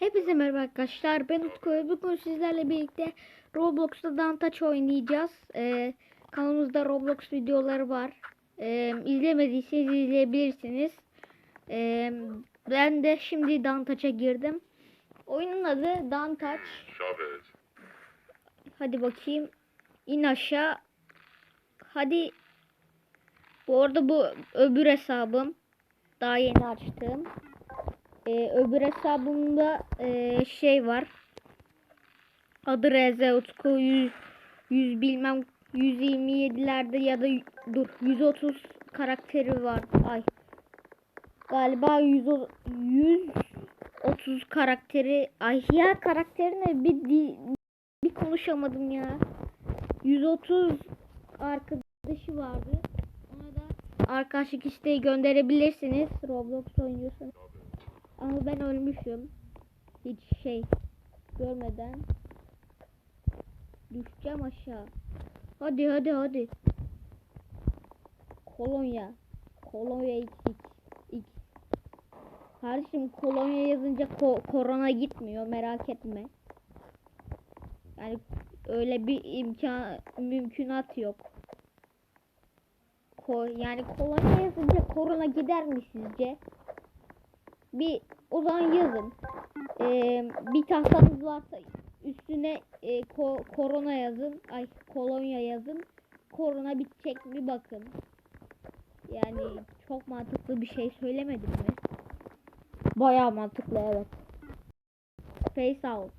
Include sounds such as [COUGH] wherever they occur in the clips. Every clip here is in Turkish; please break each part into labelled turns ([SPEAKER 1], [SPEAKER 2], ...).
[SPEAKER 1] Hepinize merhaba arkadaşlar. Ben Utku. Bugün sizlerle birlikte Roblox'ta Dantaç oynayacağız. Ee, kanalımızda Roblox videoları var. Ee, izlemediyseniz izleyebilirsiniz. Ee, ben de şimdi Dantaç'a girdim. Oyunun adı Dantaç. Hadi bakayım. İn aşağı. Hadi. Bu arada bu öbür hesabım. Daha yeni açtım. Ee, öbür hesabımda ee, şey var. Adı Reze Utku 100, 100 bilmem 127'lerde ya da dur 130 karakteri var. Ay. Galiba 100 130 karakteri. Ay ya karakterine bir di- bir konuşamadım ya. 130 arkadaşı vardı. Ona da arkadaşlık isteği gönderebilirsiniz. Roblox oynuyorsanız. Ama ben ölmüşüm. Hiç şey görmeden. Düşeceğim aşağı. Hadi hadi hadi. Kolonya. Kolonya iç iç. iç. Kardeşim kolonya yazınca ko- korona gitmiyor merak etme. Yani öyle bir imkan mümkünat yok. Ko yani kolonya yazınca korona gider mi sizce? Bir o zaman yazın. Ee, bir tahtanız varsa üstüne e, ko- korona yazın. Ay kolonya yazın. Korona bitecek mi bakın. Yani çok mantıklı bir şey söylemedim mi? Bayağı mantıklı evet. Face out.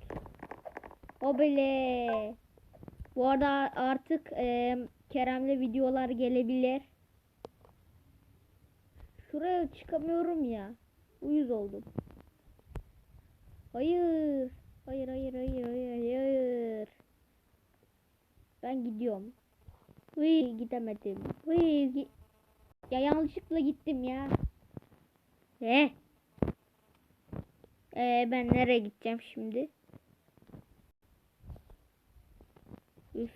[SPEAKER 1] O bile. Bu arada artık e, Kerem'le videolar gelebilir. Şuraya çıkamıyorum ya. Uyuz oldum. Hayır. Hayır hayır hayır hayır hayır. Ben gidiyorum. Hıy gidemedim. Hıy gi ya yanlışlıkla gittim ya. Eh. Ee, ben nereye gideceğim şimdi? Üf.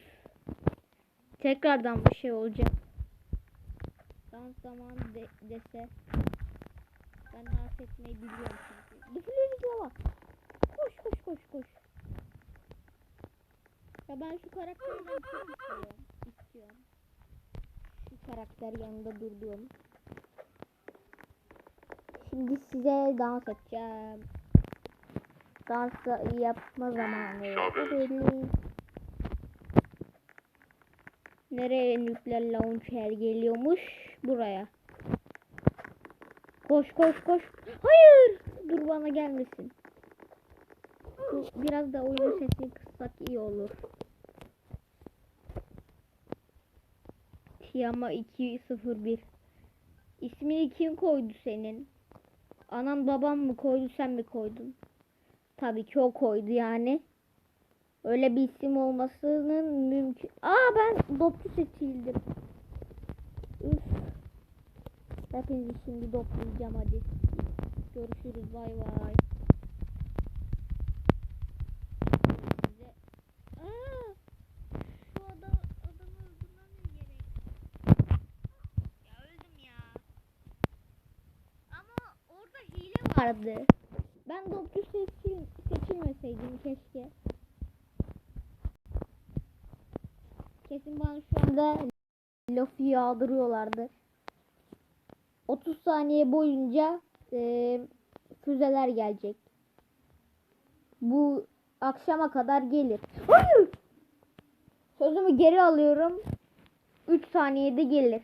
[SPEAKER 1] Tekrardan bir şey olacak. Dans zamanı de dese. Ben dans etmeyi biliyorum çünkü. Diflerize bak. Koş koş koş koş. Ya ben şu karakterden çok istiyorum. istiyorum. Şu karakter yanında durduğum. Şimdi size dans edeceğim. Dans yapma zamanı. Nereye nükleer launcher geliyormuş? Buraya. Koş koş koş. Hayır. Dur bana gelmesin. Biraz da oyunun sesini kıssak iyi olur. Tiyama 201 İsmini kim koydu senin? Anan baban mı koydu sen mi koydun? Tabii ki o koydu yani. Öyle bir isim olmasının mümkün. Aa ben dopçu seçildim. Üf. Hepinizi şimdi doplayacağım hadi. Görüşürüz bay bay. Size... Adam, adamı öldürmem gerek. Ya öldüm ya. Ama orada hile vardı. Ben dopçu seçil, seçilmeseydim keşke. Kesin bana şu anda lafı yağdırıyorlardı. 30 saniye boyunca e, füzeler gelecek. Bu akşama kadar gelir. Hayır! Sözümü geri alıyorum. 3 saniyede gelir.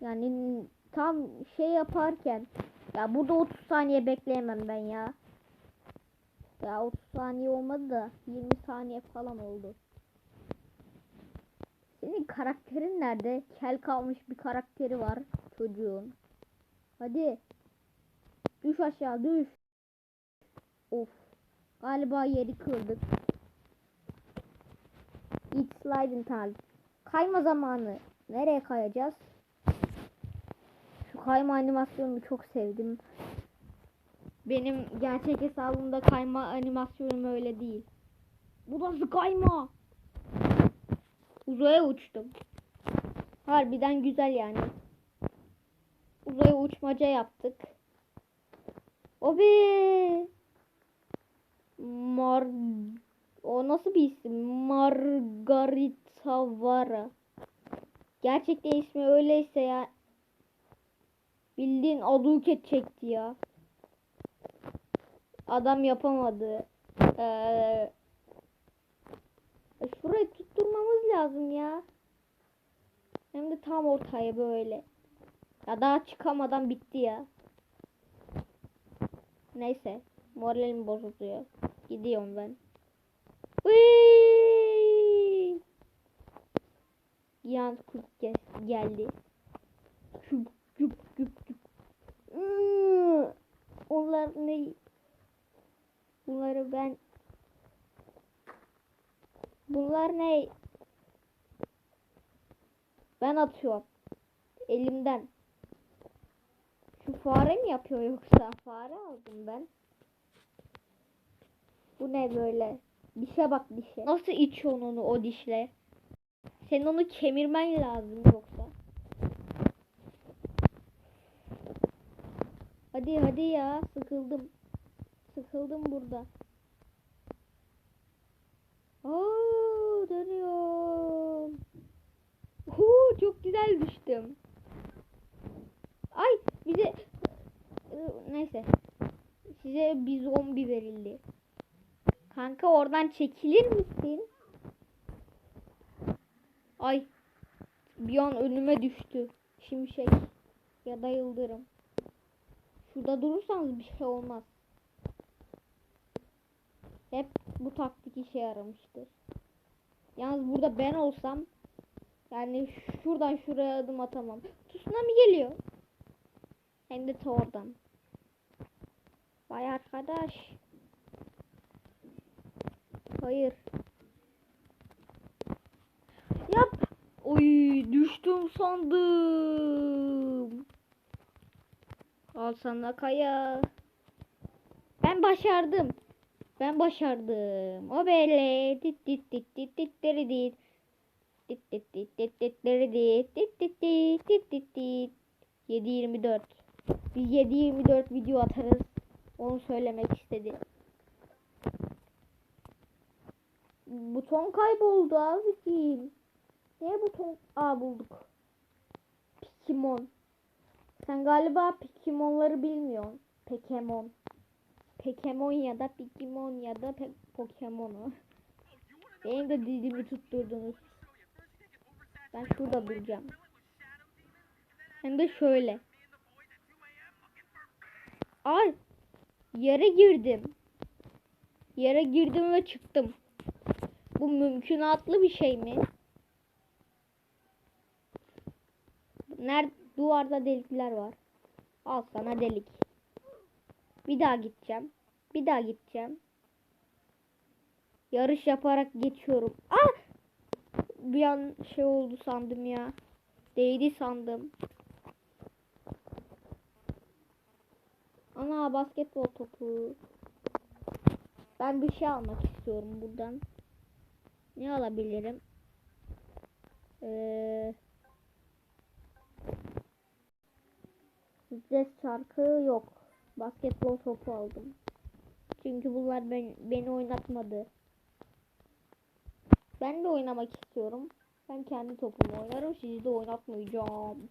[SPEAKER 1] Yani tam şey yaparken ya burada 30 saniye bekleyemem ben ya. Ya 30 saniye olmadı da 20 saniye falan oldu. Senin karakterin nerede? Kel kalmış bir karakteri var çocuğun. Hadi. Düş aşağı düş. Of. Galiba yeri kırdık. It's sliding time. Kayma zamanı. Nereye kayacağız? Şu kayma animasyonunu çok sevdim. Benim gerçek hesabımda kayma animasyonum öyle değil. Bu nasıl kayma? Uzaya uçtum. Harbiden güzel yani. Uzaya uçmaca yaptık. O. Mar o nasıl bir isim? Margarita Vara. Gerçekten ismi öyleyse ya bildiğin aduket çekti ya. Adam yapamadı. Ee, şurayı tutturmamız lazım ya. Hem de tam ortaya böyle. Ya daha çıkamadan bitti ya. Neyse. Moralim bozuluyor. Gidiyorum ben. Whee! Yan geldi. Küp küp küp küp. Iıı, Onlar ne? Ben Bunlar ne? Ben atıyorum. Elimden. Şu fare mi yapıyor yoksa? Fare aldım ben. Bu ne böyle? Dişe bak dişe. Nasıl içiyorsun onu o dişle? Senin onu kemirmen lazım yoksa. Hadi hadi ya sıkıldım. Sıkıldım burada. Dönüyorum. Huu, çok güzel düştüm. Ay bize neyse. Size bir zombi verildi. Kanka oradan çekilir misin? Ay bir an önüme düştü. Şimşek ya da yıldırım. Şurada durursanız bir şey olmaz. Hep bu taktik işe yaramıştır. Yalnız burada ben olsam yani şuradan şuraya adım atamam. Tsunami geliyor. Hem de oradan. Vay arkadaş. Hayır. Yap. Oy düştüm sandım. Al sana kaya. Ben başardım. Ben başardım. O böyle. Dit dit dit dit dit deri dit. Dit dit dit dit dit deri dit. Dit dit dit dit dit dit. 7.24. Biz 7.24 video atarız. Onu söylemek istedi. Buton kayboldu abicim. Niye buton? Aa bulduk. Pikimon. Sen galiba Pikimonları bilmiyorsun. Pokemon. Pokemon ya da Pikimon ya da pe Pokemon'u. Benim de dilimi tutturdunuz. Ben şurada bulacağım. Hem de şöyle. Ay. Yere girdim. Yere girdim ve çıktım. Bu mümkünatlı bir şey mi? Nerede duvarda delikler var. Al sana delik. Bir daha gideceğim. Bir daha gideceğim. Yarış yaparak geçiyorum. Ah! Bir an şey oldu sandım ya. Değdi sandım. Ana basketbol topu. Ben bir şey almak istiyorum buradan. Ne alabilirim? Ee, stres çarkı yok. Basketbol topu aldım. Çünkü bunlar ben, beni oynatmadı. Ben de oynamak istiyorum. Ben kendi topumu oynarım. Sizi de oynatmayacağım.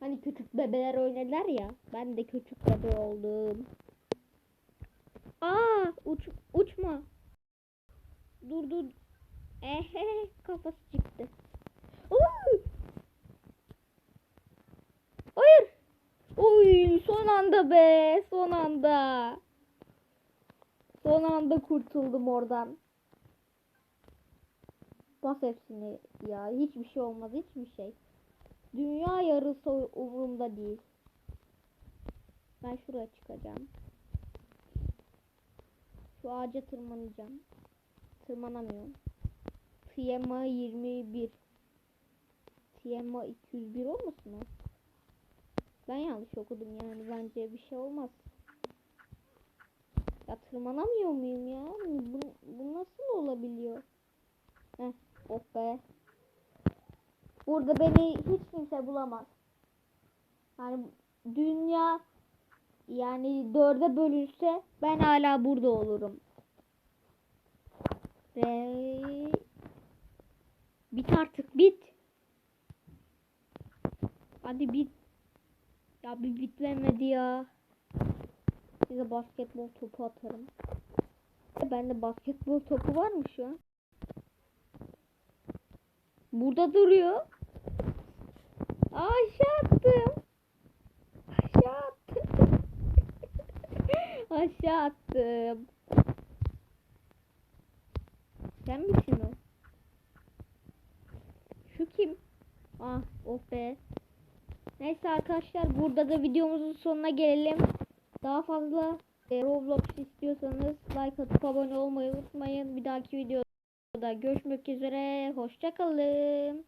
[SPEAKER 1] Hani küçük bebeler oynadılar ya. Ben de küçük bebe oldum. Aa, uç, uçma. Dur dur. Ehe kafası çıktı. Oo! Hayır. Oy son anda be son anda. Son anda kurtuldum oradan. Bas hepsini ya hiçbir şey olmaz hiçbir şey. Dünya yarısı umurumda değil. Ben şuraya çıkacağım. Şu ağaca tırmanacağım. Tırmanamıyorum. TMA 21. TMA 201 olmasın o? Ben yanlış okudum yani bence bir şey olmaz. Ya tırmanamıyor muyum ya? Bu, bu nasıl olabiliyor? Heh, oh be. Burada beni hiç kimse bulamaz. Yani dünya yani dörde bölünse ben hala burada olurum. Ve bit artık bit. Hadi bit. Ya bir bitmemedi ya. Size basketbol topu atarım. Bende basketbol topu var mı şu an? Burada duruyor. Aşağı attım. Aşağı attım. [LAUGHS] Aşağı attım. Sen misin o? Şu kim? Ah oh be. Neyse arkadaşlar burada da videomuzun sonuna gelelim. Daha fazla e, Roblox istiyorsanız like atıp abone olmayı unutmayın. Bir dahaki videoda görüşmek üzere. Hoşçakalın.